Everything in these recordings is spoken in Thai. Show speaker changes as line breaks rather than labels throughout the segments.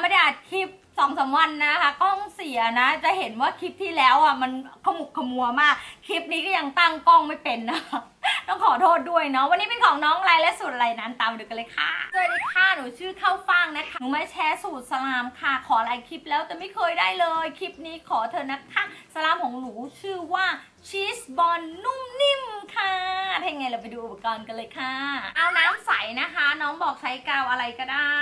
ไม่ได้อัดคลิปสองสามวันนะคะกล้องเสียนะ จะเห็นว่าคลิปที่แล้วอะมันขมุกขมัวมาก คลิปนี้ก็ยังตั้งกล้องไม่เป็นนะ ต้องขอโทษด้วยเนาะวันนี้เป็นของน้องไรและสูตรอะไรนั้นตามดูกันเลยค่ะสวัสดีค่ะหนูชื่อข้าวฟ่างนะคะหนูมาแชร์สูตรสลามค่ะ ขอหลายคลิปแล้วแต่ไม่เคยได้เลยคลิปนี้ขอเธอนะคะสลามของหนูชื่อว่าชีสบอลนุ่มนิ่มค่ะถ้ายังไงเราไปดูอุปกรณ์กันเลยค่ะ เอาน้ำใสนะคะ น้องบอกใช้กาวอะไรก็ได้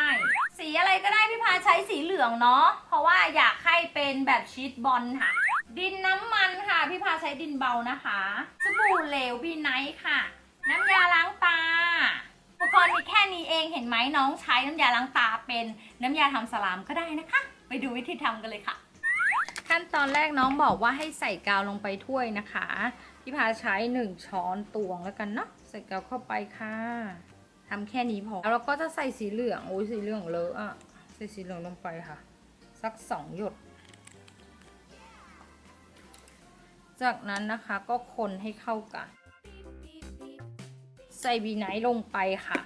สีอะไรก็ได้พี่พาใช้สีเหลืองเนาะเพราะว่าอยากให้เป็นแบบชีสบอลค่ะ ดินน้ำมันค่ะ พี่พาใช้ดินเบานะคะ สบู่เหลวบีไนท์ค่ะ น้ำยาล้างตา อุปกรณ์มีแค่นี้เองเห็นไหมน้องใช้น้ำยาล้างตาเป็นน้ำยาทำสลามก็ได้นะคะ ไปดูวิธีทำกันเลยค่ะ ขั้นตอนแรกน้องบอกว่าให้ใส่กาวลงไปถ้วยนะคะ พี่พาใช้หนึ่งช้อนตวงแล้วกันเนาะใส่กาวเข้าไปค่ะทำแค่นี้พอแล้วเราก็จะใส่สีเหลืองโอ้ยสีเหลืองเลอะอะใส่สีเหลืองลงไปค่ะ สักสองหยด จากนั้นนะคะก็คนให้เข้ากัน ใส่บีไนท์ลงไปค่ะ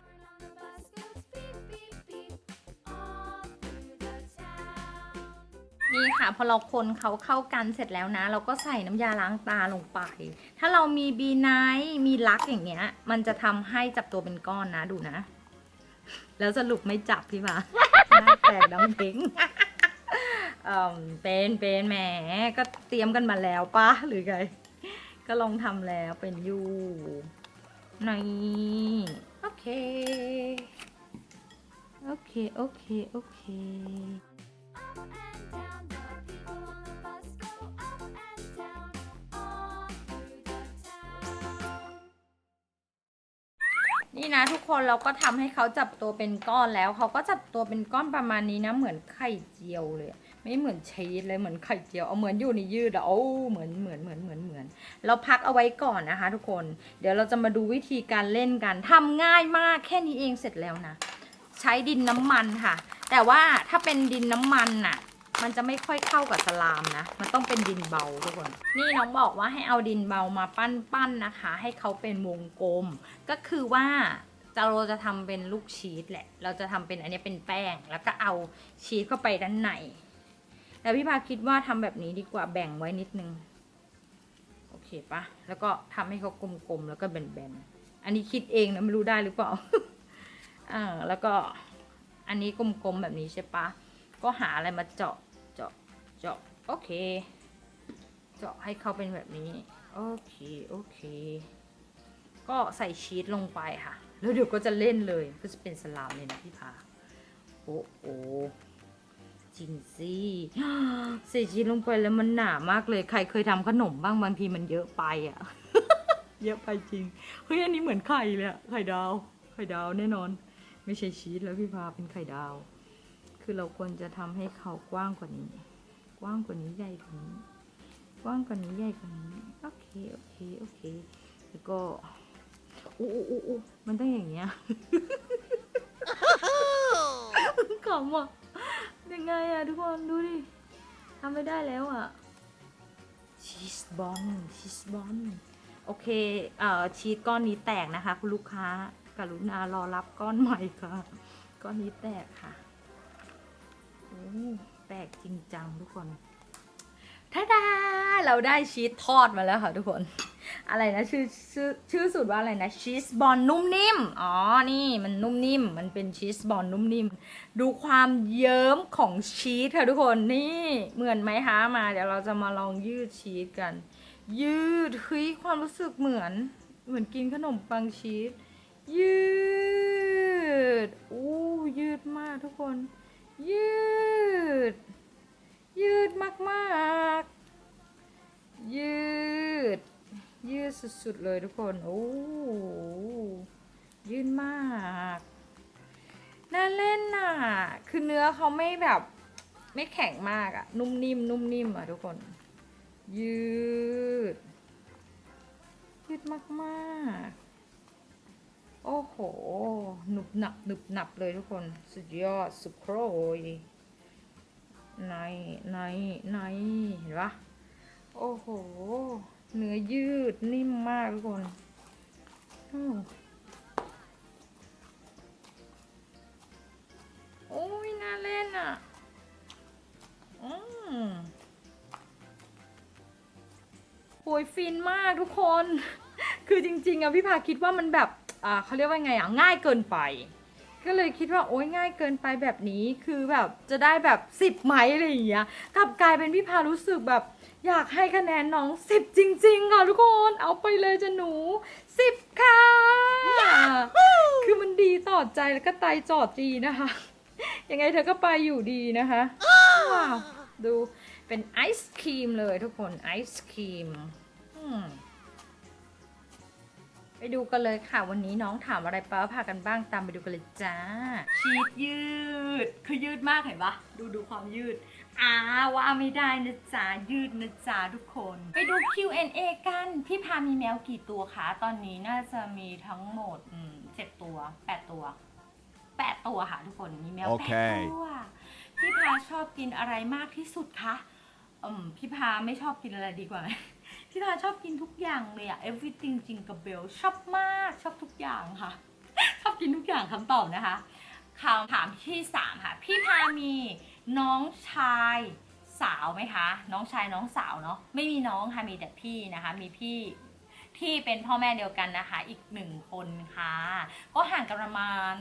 นี่ค่ะพอเราคนเขาเข้ากันเสร็จแล้วนะ เราก็ใส่น้ำยาล้างตาลงไป ถ้าเรามีบีไนท์มีลักอย่างเงี้ย มันจะทำให้จับตัวเป็นก้อนนะดูนะ แล้วสรุปไม่จับพี่ปะหน้าแตกดำเพ้ง เออเป็นเป็นแหมก็เตรียมกันมาแล้วปะหรือไง ก็ลองทำแล้วเป็นอยู่นี่โอเค โอเค โอเค โอเคนี่นะทุกคนเราก็ทำให้เขาจับตัวเป็นก้อนแล้ว เขาก็จับตัวเป็นก้อนประมาณนี้นะ เหมือนไข่เจียวเลย ไม่เหมือนชีสเลยเหมือนไข่เจียวเอาเหมือนอยู่ในยืดอะโอ้เหมือนเหมือนเหมือนเหมือนเหมือน เราพักเอาไว้ก่อนนะคะ ทุกคน เดี๋ยวเราจะมาดูวิธีการเล่นกันทำง่ายมากแค่นี้เองเสร็จแล้วนะ ใช้ดินน้ำมันค่ะ แต่ว่าถ้าเป็นดินน้ำมันน่ะ มันจะไม่ค่อยเข้ากับสลามนะ มันต้องเป็นดินเบาทุกคน นี่น้องบอกว่าให้เอาดินเบามาปั้นๆนะคะ ให้เขาเป็นวงกลม ก็คือว่าจะเราจะทำเป็นลูกชีสแหละ เราจะทำเป็นอันนี้เป็นแป้ง แล้วก็เอาชีสเข้าไปด้านใน แต่พี่พาคิดว่าทำแบบนี้ดีกว่าแบ่งไว้นิดนึง โอเคปะแล้วก็ทำให้เขากลมๆแล้วก็แบนๆ อันนี้คิดเองนะไม่รู้ได้หรือเปล่าอ่าแล้วก็อันนี้กลมๆแบบนี้ใช่ปะก็หาอะไรมาเจาะเจาะเจาะโอเค เจาะให้เขาเป็นแบบนี้โอเคโอเคก็ใส่ชีสลงไปค่ะ แล้วเดี๋ยวก็จะเล่นเลย ก็จะเป็นสลามเลยนะพี่พา โอ้โอ จริงสิใส่ชีสลงไปแล้วมันหนามากเลย ใครเคยทำขนมบ้างบางทีมันเยอะไปอะ เยอะไปจริง เฮ้ยอันนี้เหมือนไข่เลยอะไข่ดาว ไข่ดาวแน่นอน ไม่ใช่ชีสแล้วพี่พาเป็นไข่ดาว คือเราควรจะทำให้เขากว้างกว่านี้ กว้างกว่านี้ใหญ่กว่านี้ กว้างกว่านี้ใหญ่กว่านี้ โอเค โอเค โอเค แล้วก็อู้อู้อู้อู้มันต้องอย่างเงี้ยขำอะ ยังไงอะทุกคนดูดิทำไม่ได้แล้วอะชีสบอลชีสบอลโอเคเอ่อชีสก้อนนี้แตกนะคะ คุณลูกค้ากรุณารอรับก้อนใหม่ค่ะ ก้อนนี้แตกค่ะโอ้แตกจริงจังทุกคนท่าดาเราได้ชีสทอดมาแล้วค่ะทุกคน อะไรนะชื่อชื่อชื่อสูตรว่าอะไรนะชีสบอลนุ่มนิ่มอ๋อนี่มันนุ่มนิ่ม มันเป็นชีสบอลนุ่มนิ่ม ดูความเยิ้มของชีสค่ะทุกคนนี่เหมือนไหมคะมา เดี๋ยวเราจะมาลองยืดชีสกัน ยืดเฮ้ยความรู้สึกเหมือน เหมือนกินขนมปังชีสยืดอู้ยืดมากทุกคน ยืด ยืดมากมากๆยืด ยืดสุดๆเลยทุกคน โอ้ยืดมากน่าเล่นน่ะ คือเนื้อเขาไม่แบบ ไม่แข็งมากอะนุ่มนิ่มนุ่มนิ่มอะทุกคน ยืด ยืดมากๆโอ้โห หนุบหนับหนุบหนับเลยทุกคน สุดยอด สุดโครยในในในเห็นปะโอ้โห เนื้อยืดนิ่มมากทุกคนอืมโอ้ยน่าเล่นอะมโอยฟินมากทุกคน คือจริง ๆอะพี่พาคิดว่ามันแบบ อ่าเขาเรียกว่าไงอะ ง่ายเกินไป ก็เลยคิดว่าโอ๊ยง่ายเกินไปแบบนี้คือแบบจะได้แบบสิบไหมอะไรอย่างเงี้ยกลับกลายเป็นพี่พารู้สึกแบบ อยากให้คะแนนน้องสิบจริงๆค่ะทุกคนเอาไปเลยจะหนูสิบค่ะ คือมันดีต่อใจแล้วก็ไตจอดดีนะคะ ยังไงเธอก็ไปอยู่ดีนะคะว้าวดูเป็นไอศครีมเลยทุกคนไอศครีมอืม ดูกันเลยค่ะ วันนี้น้องถามอะไรป้าพากันบ้างตามไปดูกันเลยจ้า ชีดยืด คือยืดมากเห็นปะดูดูความยืดอ่าว่าไม่ได้นะจ๊ะยืดนะจ๊ะทุกคน ไปดู Q&A กัน พี่พามีแมวกี่ตัวคะ ตอนนี้น่าจะมีทั้งหมดอืมเจ็ดตัวแปดตัวแปดตัวค่ะทุกคนมีแมว
โอ
แป
เค
ดตัว พี่พาชอบกินอะไรมากที่สุดคะ อืมพี่พาไม่ชอบกินอะไรดีกว่าไหมพี่พาชอบกินทุกอย่างเลยอะ everything จริงกับเบลชอบมากชอบทุกอย่างค่ะ ชอบกินทุกอย่างคำตอบนะคะคำถามที่สามค่ะ พี่พามีน้องชายสาวไหมคะ น้องชายน้องสาวเนาะไม่มีน้องค่ะมีแต่พี่นะคะ มีพี่ ที่เป็นพ่อแม่เดียวกันนะคะ อีกหนึ่งคนค่ะ ก็ห่างกันประมาณ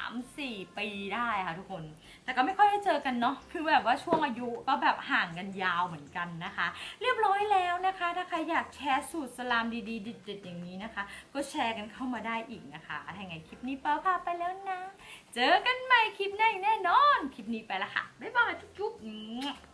3-4 ปีได้ค่ะทุกคน แต่ก็ไม่ค่อยได้เจอกันเนาะคือแบบว่าช่วงอายุก็แบบห่างกันยาวเหมือนกันนะคะ เรียบร้อยแล้วนะคะ ถ้าใครอยากแชร์สูตรสลามดีๆเด็ดๆอย่างนี้นะคะ ก็แชร์กันเข้ามาได้อีกนะคะถ้าอย่างไงคลิปนี้เป้าพาไปแล้วนะ เจอกันใหม่คลิปหน้าอีกแน่นอน คลิปนี้ไปละค่ะบ๊ายบายจุ๊บๆ